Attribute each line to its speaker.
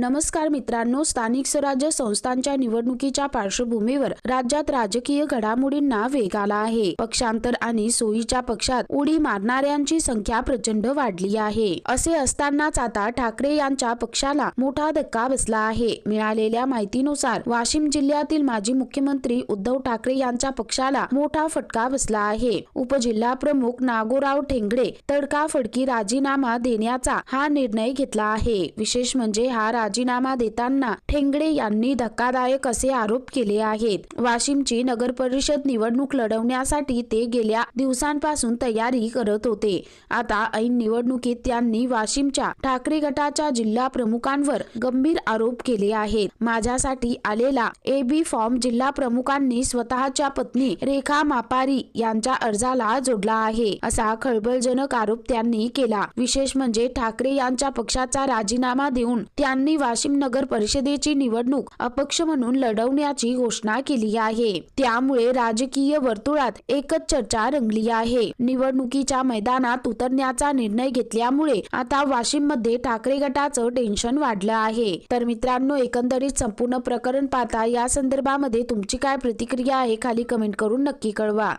Speaker 1: नमस्कार मित्रांनो स्थानिक स्वराज्य संस्थांच्या निवडणुकीच्या पार्श्वभूमीवर राज्यात राजकीय घडामोडींना वेग आला आहे. पक्षांतर आणि सोयीच्या पक्षात उडी मारणाऱ्यांची संख्या प्रचंड वाढली आहे. असे असतानाच आता ठाकरे यांच्या पक्षाला मोठा धक्का बसला आहे. मिळालेल्या माहितीनुसार वाशिम जिल्ह्यातील माजी मुख्यमंत्री उद्धव ठाकरे यांच्या पक्षाला मोठा फटका बसला आहे. उपजिल्हा प्रमुख नागोराव ठेंगडे तडकाफडकी राजीनामा देण्याचा हा निर्णय घेतला आहे. विशेष म्हणजे हा राजीनामा देताना ठेंगडे यांनी धक्कादायक असे आरोप केले आहेत. वाशिमची नगर परिषद निवडणूक लढवण्यासाठी ते गेल्या दिवसांपासून तयारी करत होते. आता ऐन निवडणुकीत त्यांनी वाशिमच्या ठाकरे गटाच्या जिल्हा प्रमुखांवर गंभीर आरोप केले आहेत. माझ्यासाठी आलेला ए बी फॉर्म जिल्हा प्रमुखांनी स्वतःच्या पत्नी रेखा मापारी यांच्या अर्जाला जोडला आहे. असा खळबळजनक आरोप त्यांनी केला. विशेष म्हणजे ठाकरे यांच्या पक्षाचा राजीनामा देऊन त्यांनी वाशिम नगर परिषदेची निवडणूक अपक्ष म्हणून लढवण्याची घोषणा केली आहे. त्यामुळे राजकीय वर्तुळात एकच चर्चा रंगली आहे. निवडणुकीच्या मैदानात उतरण्याचा निर्णय घेतल्यामुळे आता वाशिममध्ये ठाकरे गटाचं टेन्शन वाढलं आहे. तर मित्रांनो एकंदरीत संपूर्ण प्रकरण पाहता या संदर्भामध्ये तुमची काय प्रतिक्रिया आहे खाली कमेंट करून नक्की कळवा.